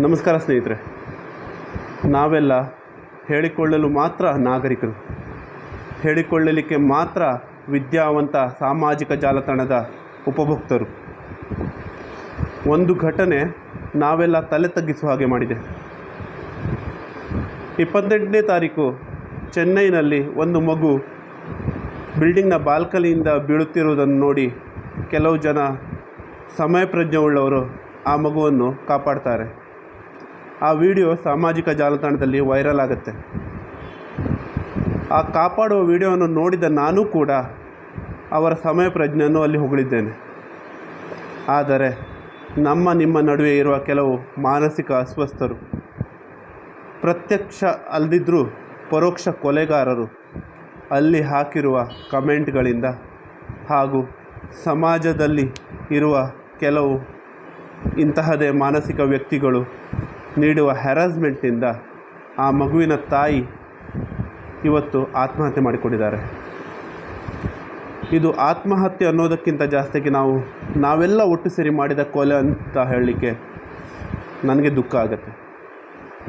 ನಮಸ್ಕಾರ ಸ್ನೇಹಿತರೆ. ನಾವೆಲ್ಲ ಹೇಳಿಕೊಳ್ಳಲು ಮಾತ್ರ ನಾಗರಿಕರು. ಹೇಳಿಕೊಳ್ಳಲಿಕ್ಕೆ ಮಾತ್ರ ವಿದ್ಯಾವಂತ ಸಾಮಾಜಿಕ ಜಾಲತಾಣದ ಉಪಭೋಕ್ತರು. ಒಂದು ಘಟನೆ ನಾವೆಲ್ಲ ತಲೆ ತಗ್ಗಿಸುವ ಹಾಗೆ ಮಾಡಿದೆ. ಇಪ್ಪತ್ತೆಂಟನೇ ತಾರೀಕು ಚೆನ್ನೈನಲ್ಲಿ ಒಂದು ಮಗು ಬಿಲ್ಡಿಂಗ್ನ ಬಾಲ್ಕನಿಯಿಂದ ಬೀಳುತ್ತಿರುವುದನ್ನು ನೋಡಿ ಕೆಲವು ಜನ ಸಮಯ ಪ್ರಜ್ಞೆ ಉಳ್ಳವರು ಆ ಮಗುವನ್ನು ಕಾಪಾಡ್ತಾರೆ. ಆ ವಿಡಿಯೋ ಸಾಮಾಜಿಕ ಜಾಲತಾಣದಲ್ಲಿ ವೈರಲ್ ಆಗುತ್ತೆ. ಆ ಕಾಪಾಡುವ ವಿಡಿಯೋವನ್ನು ನೋಡಿದ ನಾನು ಕೂಡ ಅವರ ಸಮಯ ಪ್ರಜ್ಞೆಯನ್ನು ಅಲ್ಲಿ ಹೊಗಳಿದ್ದೇನೆ. ಆದರೆ ನಮ್ಮ ನಿಮ್ಮ ನಡುವೆ ಇರುವ ಕೆಲವು ಮಾನಸಿಕ ಅಸ್ವಸ್ಥರು, ಪ್ರತ್ಯಕ್ಷ ಅಲ್ಲದಿದ್ದರೂ ಪರೋಕ್ಷ ಕೊಲೆಗಾರರು ಅಲ್ಲಿ ಹಾಕಿರುವ ಕಮೆಂಟ್ಗಳಿಂದ ಹಾಗೂ ಸಮಾಜದಲ್ಲಿ ಇರುವ ಕೆಲವು ಇಂತಹದೇ ಮಾನಸಿಕ ವ್ಯಕ್ತಿಗಳು ನೀಡುವ ಹ್ಯಾರಾಸ್ಮೆಂಟಿಂದ ಆ ಮಗುವಿನ ತಾಯಿ ಇವತ್ತು ಆತ್ಮಹತ್ಯೆ ಮಾಡಿಕೊಂಡಿದ್ದಾರೆ. ಇದು ಆತ್ಮಹತ್ಯೆ ಅನ್ನೋದಕ್ಕಿಂತ ಜಾಸ್ತಿಯಾಗಿ ನಾವು, ನಾವೆಲ್ಲ ಒಟ್ಟು ಸೇರಿ ಮಾಡಿದ ಕೊಲೆ ಅಂತ ಹೇಳಲಿಕ್ಕೆ ನನಗೆ ದುಃಖ ಆಗುತ್ತೆ.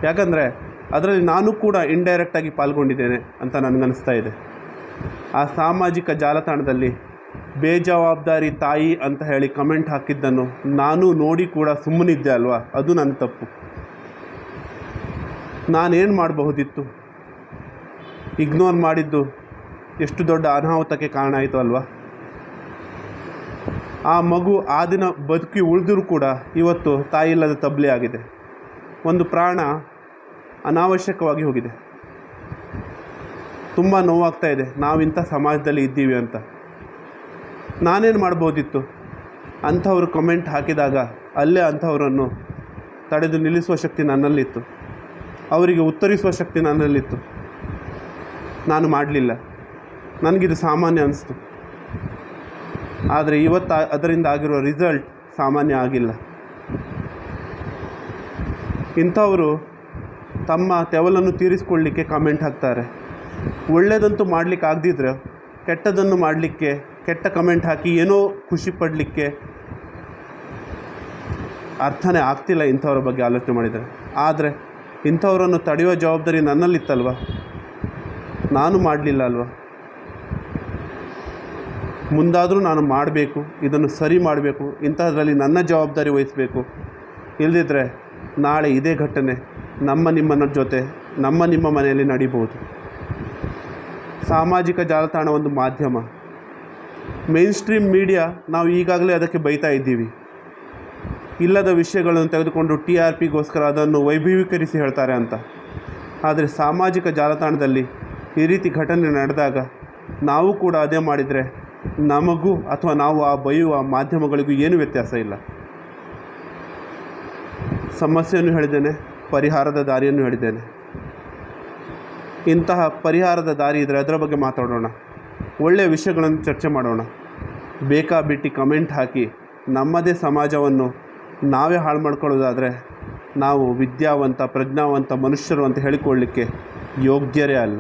ಯಾಕಂದರೆ ಅದರಲ್ಲಿ ನಾನು ಕೂಡ ಇಂಡೈರೆಕ್ಟಾಗಿ ಪಾಲ್ಗೊಂಡಿದ್ದೇನೆ ಅಂತ ನನಗನ್ನಿಸ್ತಾ ಇದೆ. ಆ ಸಾಮಾಜಿಕ ಜಾಲತಾಣದಲ್ಲಿ ಬೇಜವಾಬ್ದಾರಿ ತಾಯಿ ಅಂತ ಹೇಳಿ ಕಮೆಂಟ್ ಹಾಕಿದ್ದನ್ನು ನಾನು ನೋಡಿ ಕೂಡ ಸುಮ್ಮನಿದ್ದೆ ಅಲ್ವಾ? ಅದು ನನ್ನ ತಪ್ಪು. ನಾನೇನು ಮಾಡಬಹುದಿತ್ತು? ಇಗ್ನೋರ್ ಮಾಡಿದ್ದು ಎಷ್ಟು ದೊಡ್ಡ ಅನಾಹುತಕ್ಕೆ ಕಾರಣ ಆಯಿತು ಅಲ್ವಾ? ಆ ಮಗು ಆ ದಿನ ಬದುಕಿ ಉಳಿದರೂ ಕೂಡ ಇವತ್ತು ತಾಯಿಲ್ಲದ ತಬ್ಲೆ ಆಗಿದೆ. ಒಂದು ಪ್ರಾಣ ಅನಾವಶ್ಯಕವಾಗಿ ಹೋಗಿದೆ. ತುಂಬ ನೋವಾಗ್ತಾ ಇದೆ. ನಾವಿಂಥ ಸಮಾಜದಲ್ಲಿ ಇದ್ದೀವಿ ಅಂತ. ನಾನೇನು ಮಾಡ್ಬೋದಿತ್ತು ಅಂಥವ್ರು ಕಮೆಂಟ್ ಹಾಕಿದಾಗ ಅಲ್ಲೇ ಅಂಥವರನ್ನು ತಡೆದು ನಿಲ್ಲಿಸುವ ಶಕ್ತಿ ನನ್ನಲ್ಲಿತ್ತು. ಅವರಿಗೆ ಉತ್ತರಿಸುವ ಶಕ್ತಿ ನನ್ನಲ್ಲಿತ್ತು. ನಾನು ಮಾಡಲಿಲ್ಲ. ನನಗಿದು ಸಾಮಾನ್ಯ ಅನಿಸ್ತು. ಆದರೆ ಇವತ್ತು ಅದರಿಂದ ಆಗಿರೋ ರಿಸಲ್ಟ್ ಸಾಮಾನ್ಯ ಆಗಿಲ್ಲ. ಇಂಥವರು ತಮ್ಮ ತೆವಲನ್ನು ತೀರಿಸಿಕೊಳ್ಳಿಕ್ಕೆ ಕಮೆಂಟ್ ಹಾಕ್ತಾರೆ. ಒಳ್ಳೆಯದಂತೂ ಮಾಡಲಿಕ್ಕೆ ಆಗದಿದ್ರೆ ಕೆಟ್ಟದನ್ನು ಮಾಡಲಿಕ್ಕೆ, ಕೆಟ್ಟ ಕಮೆಂಟ್ ಹಾಕಿ ಏನೋ ಖುಷಿ ಪಡಲಿಕ್ಕೆ ಅರ್ಥನೇ ಆಗ್ತಿಲ್ಲ ಇಂಥವ್ರ ಬಗ್ಗೆ ಆಲೋಚನೆ ಮಾಡಿದರೆ. ಆದರೆ ಇಂಥವರನ್ನು ತಡೆಯುವ ಜವಾಬ್ದಾರಿ ನನ್ನಲ್ಲಿತ್ತಲ್ವ? ನಾನು ಮಾಡಲಿಲ್ಲ ಅಲ್ವಾ? ಮುಂದಾದರೂ ನಾನು ಮಾಡಬೇಕು, ಇದನ್ನು ಸರಿ ಮಾಡಬೇಕು ಇಂಥದ್ರಲ್ಲಿ ನನ್ನ ಜವಾಬ್ದಾರಿ ವಹಿಸಬೇಕು. ಇಲ್ಲದಿದ್ದರೆ ನಾಳೆ ಇದೇ ಘಟನೆ, ನಮ್ಮ ನಿಮ್ಮನ ಜೊತೆ, ನಮ್ಮ ನಿಮ್ಮ ಮನೆಯಲ್ಲಿ ನಡೀಬೋದು ಸಾಮಾಜಿಕ ಜಾಲತಾಣ ಒಂದು ಮಾಧ್ಯಮ. ಮೇನ್ ಸ್ಟ್ರೀಮ್ ಮೀಡಿಯಾ ನಾವು ಈಗಾಗಲೇ ಅದಕ್ಕೆ ಬೈತಾ ಇದ್ದೀವಿ. ಇಲ್ಲದ ವಿಷಯಗಳನ್ನು ತೆಗೆದುಕೊಂಡು ಟಿ ಆರ್ ಪಿಗೋಸ್ಕರ ಅದನ್ನು ವೈಭವೀಕರಿಸಿ ಹೇಳ್ತಾರೆ ಅಂತ. ಆದರೆ ಸಾಮಾಜಿಕ ಜಾಲತಾಣದಲ್ಲಿ ಈ ರೀತಿ ಘಟನೆ ನಡೆದಾಗ ನಾವು ಕೂಡ ಅದೇ ಮಾಡಿದರೆ ನಮಗೂ ಅಥವಾ ನಾವು ಆ ಬೈಯುವ ಮಾಧ್ಯಮಗಳಿಗೂ ಏನು ವ್ಯತ್ಯಾಸ ಇಲ್ಲ. ಸಮಸ್ಯೆಯನ್ನು ಹೇಳಿದ್ದೇನೆ, ಪರಿಹಾರದ ದಾರಿಯನ್ನು ಹೇಳಿದ್ದೇನೆ. ಇಂತಹ ಪರಿಹಾರದ ದಾರಿ ಇದ್ದರೆ ಅದರ ಬಗ್ಗೆ ಮಾತಾಡೋಣ. ಒಳ್ಳೆಯ ವಿಷಯಗಳನ್ನು ಚರ್ಚೆ ಮಾಡೋಣ. ಬೇಕಾಬಿಟ್ಟಿ ಕಮೆಂಟ್ ಹಾಕಿ ನಮ್ಮದೇ ಸಮಾಜವನ್ನು ನಾವೇ ಹಾಳು ಮಾಡ್ಕೊಳ್ಳೋದಾದರೆ ನಾವು ವಿದ್ಯಾವಂತ ಪ್ರಜ್ಞಾವಂತ ಮನುಷ್ಯರು ಅಂತ ಹೇಳಿಕೊಳ್ಳಲಿಕ್ಕೆ ಯೋಗ್ಯರೇ ಅಲ್ಲ.